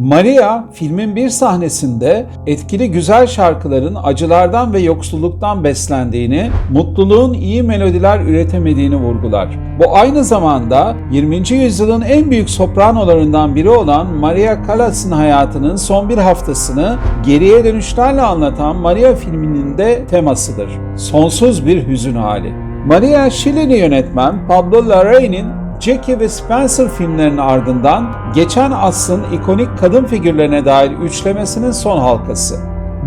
Maria filmin bir sahnesinde etkili güzel şarkıların acılardan ve yoksulluktan beslendiğini, mutluluğun iyi melodiler üretemediğini vurgular. Bu aynı zamanda 20. yüzyılın en büyük sopranolarından biri olan Maria Callas'ın hayatının son bir haftasını geriye dönüşlerle anlatan Maria filminin de temasıdır. Sonsuz bir hüzün hali. Maria Şileli yönetmen Pablo Larraín'in Jackie ve Spencer filmlerinin ardından geçen asrın ikonik kadın figürlerine dair üçlemesinin son halkası.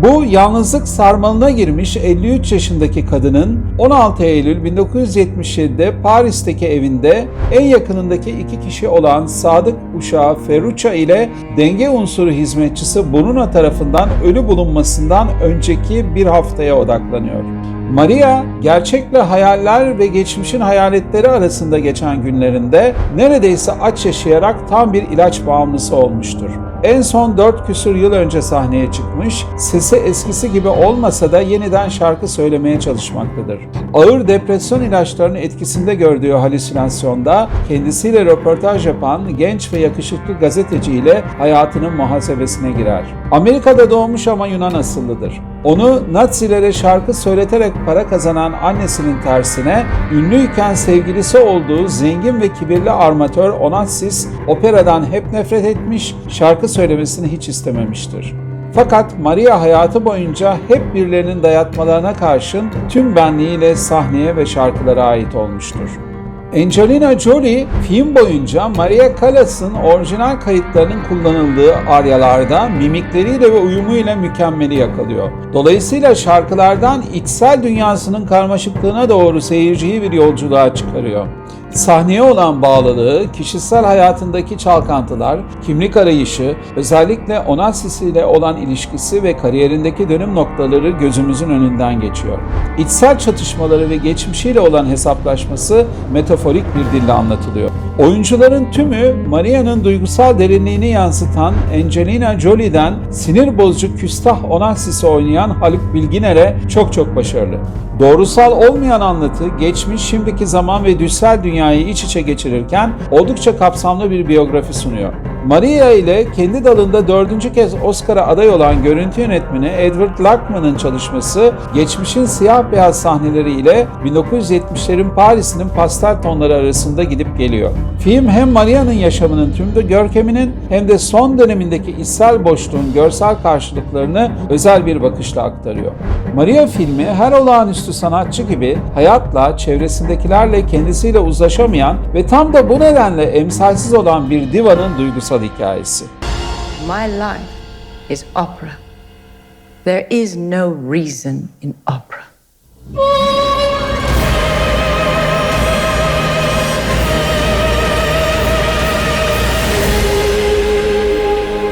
Bu yalnızlık sarmalına girmiş 53 yaşındaki kadının 16 Eylül 1977'de Paris'teki evinde en yakınındaki iki kişi olan sadık uşağı Ferruccia ile denge unsuru hizmetçisi Bruna tarafından ölü bulunmasından önceki bir haftaya odaklanıyor. Maria, gerçekle hayaller ve geçmişin hayaletleri arasında geçen günlerinde neredeyse aç yaşayarak tam bir ilaç bağımlısı olmuştur. En son 4 küsur yıl önce sahneye çıkmış, sesi eskisi gibi olmasa da yeniden şarkı söylemeye çalışmaktadır. Ağır depresyon ilaçlarının etkisinde gördüğü halüsinasyonda kendisiyle röportaj yapan genç ve yakışıklı gazeteci ile hayatının muhasebesine girer. Amerika'da doğmuş ama Yunan asıllıdır. Onu Nazilere şarkı söyleterek para kazanan annesinin tersine ünlüyken sevgilisi olduğu zengin ve kibirli armatör Onassis operadan hep nefret etmiş, şarkı söylemesini hiç istememiştir. Fakat Maria hayatı boyunca hep birilerinin dayatmalarına karşın tüm benliğiyle sahneye ve şarkılara ait olmuştur. Angelina Jolie film boyunca Maria Callas'ın orijinal kayıtlarının kullanıldığı aryalarda mimikleriyle ve uyumuyla mükemmeli yakalıyor. Dolayısıyla şarkılardan içsel dünyasının karmaşıklığına doğru seyirciyi bir yolculuğa çıkarıyor. Sahneye olan bağlılığı, kişisel hayatındaki çalkantılar, kimlik arayışı, özellikle Onassis ile olan ilişkisi ve kariyerindeki dönüm noktaları gözümüzün önünden geçiyor. İçsel çatışmaları ve geçmişiyle olan hesaplaşması metaforik bir dille anlatılıyor. Oyuncuların tümü Maria'nın duygusal derinliğini yansıtan Angelina Jolie'den sinir bozucu küstah Onassis'i oynayan Haluk Bilginer'e çok çok başarılı. Doğrusal olmayan anlatı, geçmiş, şimdiki zaman ve düşsel dünyayı iç içe geçirirken oldukça kapsamlı bir biyografi sunuyor. Maria ile kendi dalında dördüncü kez Oscar'a aday olan görüntü yönetmeni Edward Luckman'ın çalışması, geçmişin siyah beyaz sahneleriyle 1970'lerin Paris'inin pastel tonları arasında gidip geliyor. Film hem Maria'nın yaşamının tüm de görkeminin hem de son dönemindeki içsel boşluğun görsel karşılıklarını özel bir bakışla aktarıyor. Maria filmi her olağanüstü sanatçı gibi hayatla, çevresindekilerle kendisiyle uzlaşamayan ve tam da bu nedenle emsalsiz olan bir divanın duygusal My life is opera. There is no reason in opera.